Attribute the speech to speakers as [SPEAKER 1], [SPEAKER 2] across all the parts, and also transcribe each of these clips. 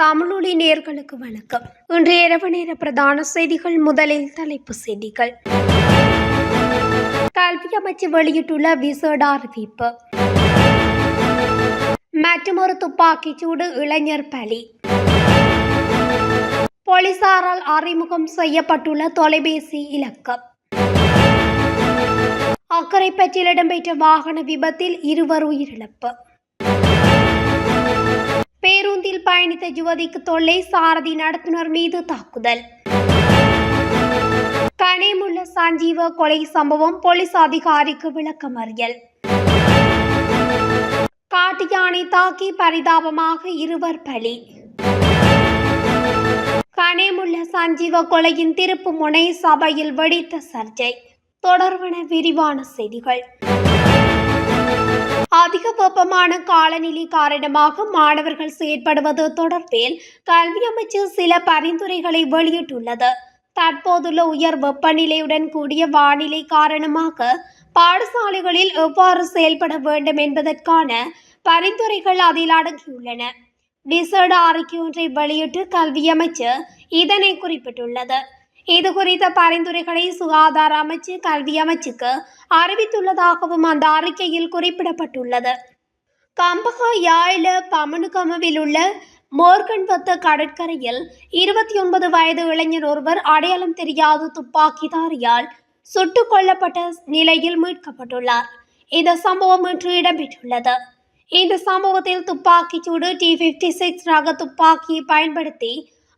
[SPEAKER 1] தமிழொலி நேர்களுக்கு வணக்கம். இன்று இரவு நேர பிரதான செய்திகள் முதலில் தலைப்பு செய்திகள். கல்வி அமைச்சு வெளியிட்டுள்ள விசேட அறிவிப்பு. மற்றொரு துப்பாக்கிச்சூடு இளைஞர் பலி. போலீசாரால் அறிமுகம் செய்யப்பட்டுள்ள தொலைபேசி இலக்கம். அக்கரைப்பற்றில் இடம்பெற்ற வாகன விபத்தில் இருவர் உயிரிழப்பு. பேருந்தில் பயணித்த யுவதிக்கு தொல்லை சாரதி நடத்துனர் மீது தாக்குதல். கனிமுள்ள சஞ்சீவ கொலை சம்பவம் போலீஸ் அதிகாரிக்கு விளக்கமறியல். காட்டு யானை தாக்கி பரிதாபமாக இருவர் பலி. கனிமுள்ள சஞ்சீவ கொலையின் திருப்பு முனை சபையில் வெடித்த சர்ச்சை. தொடர்வன விரிவான செய்திகள். அதிக வெப்பமான காலநிலை காரணமாக மாணவர்கள் செயற்படுவது தொடர்பில் கல்வி அமைச்சர் சில பரிந்துரைகளை வெளியிட்டுள்ளது. தற்போதுள்ள உயர் வெப்பநிலையுடன் கூடிய வானிலை காரணமாக பாடசாலைகளில் எவ்வாறு செயல்பட வேண்டும் என்பதற்கான பரிந்துரைகள் அதில் அடங்கியுள்ளன. விசேட அறிக்கை ஒன்றை வெளியிட்டு கல்வி அமைச்சர் இதனை குறிப்பிட்டுள்ளது. இது குறித்த பரிந்துரைகளை சுகாதார அமைச்சு கல்வி அமைச்சுக்கு அறிவித்துள்ளதாகவும் அந்த அறிக்கையில் குறிப்பிடப்பட்டுள்ளது. கம்பக யாழில் பமனுகமவில் உள்ள மோர்கன்பத்து கடற்கரையில் இருபத்தி ஒன்பது வயது இளைஞர் ஒருவர் அடையாளம் தெரியாத துப்பாக்கிதாரியால் சுட்டுக் கொல்லப்பட்ட நிலையில் மீட்கப்பட்டுள்ளார். இந்த சம்பவம் இன்று இடம்பெற்றுள்ளது. இந்த சம்பவத்தில் துப்பாக்கிச்சூடு டி பிப்டி சிக்ஸ் ரக துப்பாக்கியை பயன்படுத்தி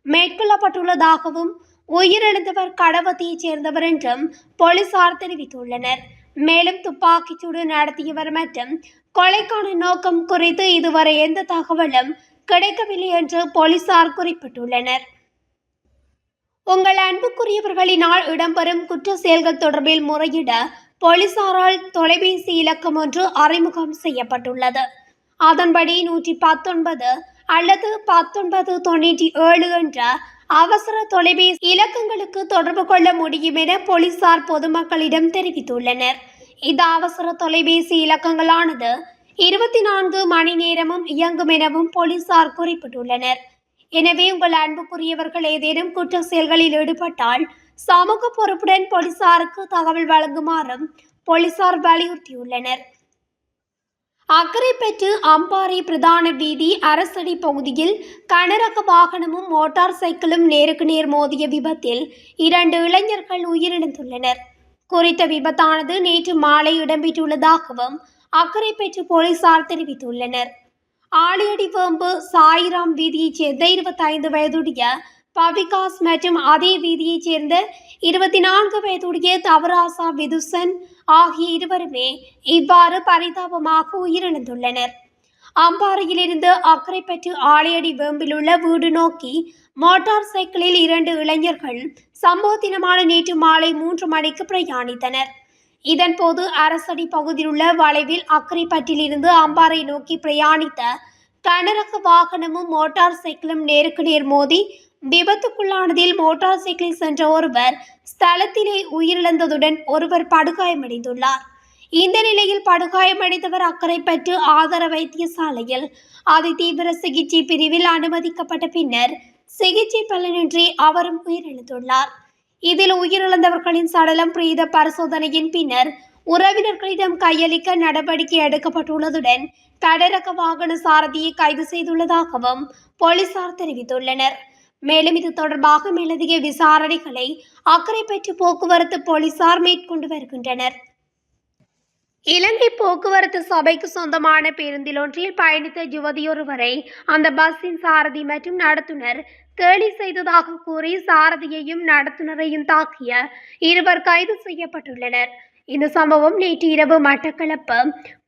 [SPEAKER 1] மேற்கொள்ளப்பட்டுள்ளதாகவும் உயிரிழந்தவர் கடவத்தியைச் சேர்ந்தவர் என்றும் போலீசார் தெரிவித்துள்ளனர். மேலும் துப்பாக்கிச்சூடு நடத்தியவர் மற்றும் கொலைக்கான நோக்கம் குறித்து இதுவரை எந்த தகவலும் கிடைக்கவில்லை என்று போலீசார் குறிப்பிட்டுள்ளனர். உங்கள் அன்புக்குரியவர்களினால் இடம்பெறும் குற்ற செயல்கள் தொடர்பில் முறையிட போலீசாரால் தொலைபேசி இலக்கம் ஒன்று அறிமுகம் செய்யப்பட்டுள்ளது. அதன்படி நூற்றி பத்தொன்பது அல்லது பத்தொன்பது தொண்ணூற்றி ஏழு என்ற அவசர தொலைபேசி இலக்கங்களுக்கு தொடர்பு கொள்ள முடியும் என போலீசார் பொதுமக்களிடம் தெரிவித்துள்ளனர். இந்த அவசர தொலைபேசி இலக்கங்களானது இருபத்தி நான்கு மணி நேரமும் இயங்கும் எனவும் போலீசார் குறிப்பிட்டுள்ளனர். எனவே உங்கள் அன்புக்குரியவர்கள் ஏதேனும் குற்ற செயல்களில் ஈடுபட்டால் சமூக பொறுப்புடன் போலீசாருக்கு தகவல் வழங்குமாறும் போலீசார் வலியுறுத்தியுள்ளனர். அக்கரைப்பற்று அம்பாறை பிரதான வீதி அரசடி பகுதியில் கனரக வாகனமும் மோட்டார் சைக்கிளும் நேருக்கு நேர் மோதிய விபத்தில் இரண்டு இளைஞர்கள் உயிரிழந்துள்ளனர். குறித்த விபத்தானது நேற்று மாலை இடம்பெற்றுள்ளதாகவும் அக்கரைப்பற்று போலீசார் தெரிவித்துள்ளனர். ஆலியடிவேம்பு சாயிராம் வீதியைச் சேர்ந்த இருபத்தைந்து வயதுடைய பவிகாஸ் மற்றும் அதே வீதியைச் சேர்ந்த இருபத்தி நான்கு வயதுடைய தவராசா விதுசன் ஆகிய இருவருமே இவ்வாறு பரிதாபமாக உயிரிழந்துள்ளனர். அம்பாறையிலிருந்து அக்கரைப்பற்று ஆலையடி வேம்பிலுள்ள வீடு நோக்கி மோட்டார் சைக்கிளில் இரண்டு இளைஞர்கள் சம்பவ தினமான நேற்று மாலை மூன்று மணிக்கு பிரயாணித்தனர். இதன்போது அரசடி பகுதியில் உள்ள வளைவில் அக்கரைப்பற்றிலிருந்து அம்பாறை நோக்கி பிரயாணித்த கனரக வாகனமும் மோட்டார் சைக்கிளும் நேருக்கு நேர் மோதி விபத்துக்குள்ளானதில் மோட்டார் சைக்கிளில் சென்ற ஒருவர் ஸ்தலத்திலே உயிரிழந்ததுடன் ஒருவர் படுகாயமடைந்துள்ளார். இந்த நிலையில் படுகாயமடைந்தவர் அக்கறைப்பற்று ஆதார வைத்தியசாலையில் அதிதீவிர சிகிச்சை பிரிவில் அனுமதிக்கப்பட்ட பின்னர் சிகிச்சை பலனின்றி அவரும் உயிரிழந்துள்ளார். இதில் உயிரிழந்தவர்களின் சடலம் பிரீத பரிசோதனையின் பின்னர் உறவினர்களிடம் கையளிக்க நடவடிக்கை எடுக்கப்பட்டுள்ளதுடன் தடரக வாகன சாரதியை கைது செய்துள்ளதாகவும் போலீசார் தெரிவித்துள்ளனர். மேலும் இது தொடர்பாக மேலதிக விசாரணைகளை அக்கறை பெற்று போக்குவரத்து போலீசார் மேற்கொண்டு வருகின்றனர். இலங்கை போக்குவரத்து சபைக்கு சொந்தமான பேருந்தில் ஒன்றில் பயணித்த யுவதியொருவரை அந்த பஸ்ஸின் சாரதி மற்றும் நடத்துனர் கேலி செய்ததாக கூறி சாரதியையும் நடத்துனரையும் தாக்கிய இருவர் கைது செய்யப்பட்டுள்ளனர். இந்த சம்பவம் நேற்று இரவு மட்டக்களப்பு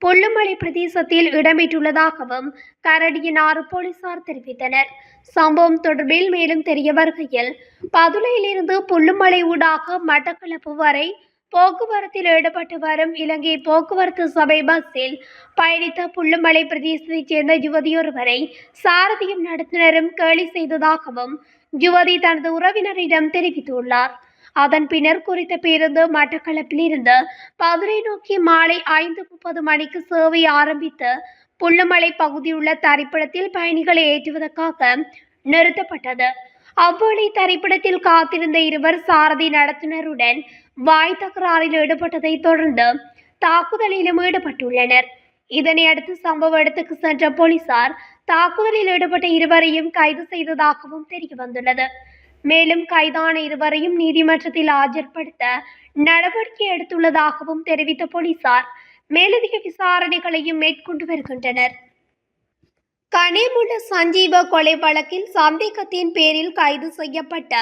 [SPEAKER 1] புல்லுமலை பிரதேசத்தில் இடம்பெற்றுள்ளதாகவும் கரடியனாறு போலீசார் தெரிவித்தனர். சம்பவம் தொடர்பில் மேலும் தெரிய வருகையில் பதுளையிலிருந்து புல்லுமலை ஊடாக மட்டக்களப்பு வரை போக்குவரத்தில் ஈடுபட்டு வரும் இலங்கை போக்குவரத்து சபை பஸ்ஸில் பயணித்த புல்லுமலை பிரதேசத்தைச் சேர்ந்த யுவதியொருவரை சாரதியும் நடத்துனரும் கேலி செய்ததாகவும் யுவதி தனது உறவினரிடம் தெரிவித்துள்ளார். அதன் பின்னர் குறித்த பேருந்து மட்டக்களப்பில் இருந்து மதுரை நோக்கி மாலை ஐந்து முப்பது மணிக்கு சேவை ஆரம்பித்து புல்லுமலை பகுதியுள்ள தரிப்பிடத்தில் பயணிகளை ஏற்றுவதற்காக நிறுத்தப்பட்டது. அவ்வழி தரிப்பிடத்தில் காத்திருந்த இருவர் சாரதி நடத்துனருடன் வாய் தகராறில் ஈடுபட்டதை தொடர்ந்து தாக்குதலிலும் ஈடுபட்டுள்ளனர். இதனை அடுத்து சம்பவ இடத்துக்கு சென்ற போலீசார் தாக்குதலில் ஈடுபட்ட இருவரையும் கைது செய்ததாகவும் தெரிய வந்துள்ளது மேலும் கைதான இருவரையும் நீதிமன்றத்தில் ஆஜர்படுத்த நடவடிக்கை எடுத்துள்ளதாகவும் தெரிவித்த போலீசார் மேலதிக விசாரணைகளையும் மேற்கொண்டு வருகின்றனர். கனிமுள்ள சஞ்சீவ கொலை வழக்கில் சந்தேகத்தின் பேரில் கைது செய்யப்பட்ட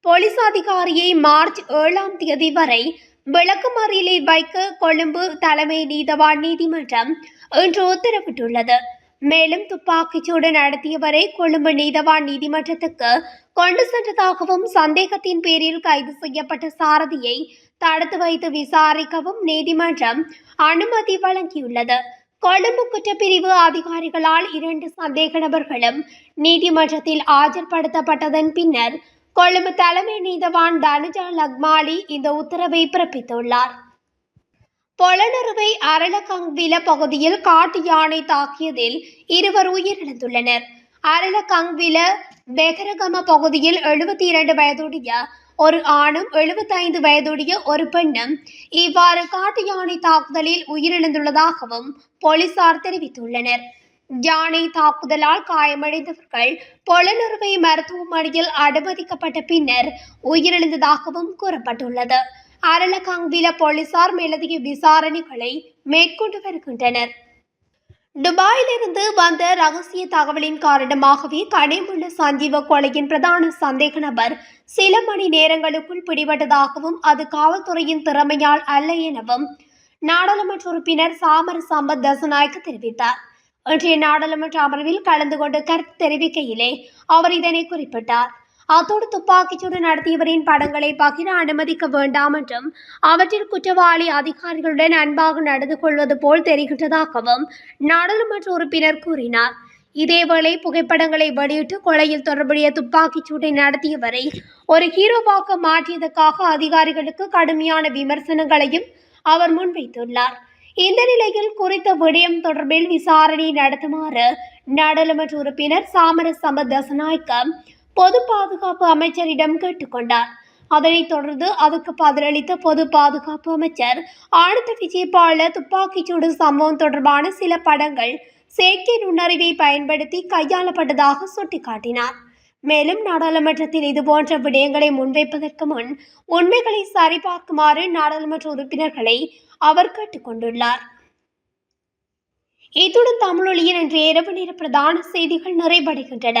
[SPEAKER 1] போலீஸ் அதிகாரியை மார்ச் ஏழாம் தேதி வரை விளக்குமறியலில் வைக்க கொழும்பு தலைமை நீதவான் நீதிமன்றம் இன்று உத்தரவிட்டுள்ளது. மேலும் துப்பாக்கிச்சூடு நடத்தியவரை கொழும்பு நீதவான் நீதிமன்றத்துக்கு கொண்டு சென்றதாகவும் சந்தேகத்தின் பேரில் கைது செய்யப்பட்ட சாரதியை தடுத்து வைத்து விசாரிக்கவும் நீதிமன்றம் அனுமதி வழங்கியுள்ளது. கொழும்பு குற்றப்பிரிவு அதிகாரிகளால் இரண்டு சந்தேக நபர்களும் நீதிமன்றத்தில் ஆஜர்படுத்தப்பட்டதன் பின்னர் கொழும்பு தலைமை நீதவான் தனுஜா லக்மாலி இந்த உத்தரவை பிறப்பித்துள்ளார். பொலனறுவை அரளகங்வில பகுதியில் காட்டு யானை தாக்கியதில் இருவர் உயிரிழந்துள்ளனர். அரளகங்வில பெகரகம பகுதியில் எழுபத்தி இரண்டு வயதுடைய ஒரு ஆணும் எழுபத்தைந்து வயதுடைய ஒரு பெண்ணும் இவ்வாறு காட்டு யானை தாக்குதலில் உயிரிழந்துள்ளதாகவும் போலீசார் தெரிவித்துள்ளனர். யானை தாக்குதலால் காயமடைந்தவர்கள் பொலனறுவை மருத்துவமனையில் அனுமதிக்கப்பட்ட பின்னர் உயிரிழந்ததாகவும் கூறப்பட்டுள்ளது. அரளகங்வில போலீசார் மேலதிக விசாரணைகளை மேற்கொண்டு வருகின்றனர் துபாயிலிருந்து வந்த ரகசிய தகவலின் காரணமாகவே கனிமுள்ள சஞ்சீவ கொலையின் பிரதான சந்தேக நபர் சில மணி நேரங்களுக்குள் பிடிபட்டதாகவும் அது காவல்துறையின் திறமையால் அல்ல எனவும் நாடாளுமன்ற உறுப்பினர் சாமர சம்பத் தசநாயக்க தெரிவித்தார். இன்றைய நாடாளுமன்ற அமர்வில் கலந்து கொண்டு கருத்து தெரிவிக்கையிலே அவர் இதனை குறிப்பிட்டார். அத்தோடு துப்பாக்கிச்சூடு நடத்தியவரின் படங்களை பகிர அனுமதிக்க வேண்டாம் என்றும் அவற்றில் குற்றவாளி அதிகாரிகளுடன் அன்பாக நடந்து கொள்வது போல் தெரிகின்றதாகவும் நாடாளுமன்ற உறுப்பினர் கூறினார். இதேவேளை புகைப்படங்களை வெளியிட்டு கொலையில் தொடர்புடைய துப்பாக்கிச் சூட்டை நடத்தியவரை ஒரு ஹீரோவாக மாற்றியதற்காக அதிகாரிகளுக்கு கடுமையான விமர்சனங்களையும் அவர் முன்வைத்துள்ளார். இந்த நிலையில் குறித்த விடயம் தொடர்பில் விசாரணை நடத்துமாறு நாடாளுமன்ற உறுப்பினர் சாமர சம தசநாயக்க பொது பாதுகாப்பு அமைச்சரிடம் கேட்டுக்கொண்டார். அதனைத் தொடர்ந்து அதற்கு பதிலளித்த பொது பாதுகாப்பு அமைச்சர் ஆனந்த விஜயபால துப்பாக்கிச்சூடு சம்பவம் தொடர்பான சில படங்கள் செயற்கை நுண்ணறிவை பயன்படுத்தி கையாளப்பட்டதாக சுட்டிக்காட்டினார். மேலும் நாடாளுமன்றத்தில் இதுபோன்ற விடயங்களை முன்வைப்பதற்கு முன் உண்மைகளை சரிபார்க்குமாறு நாடாளுமன்ற உறுப்பினர்களை அவர் கேட்டுக்கொண்டுள்ளார். இத்துடன் தமிழொலியின் இன்று இரவு நேர பிரதான செய்திகள் நிறைவடைகின்றன.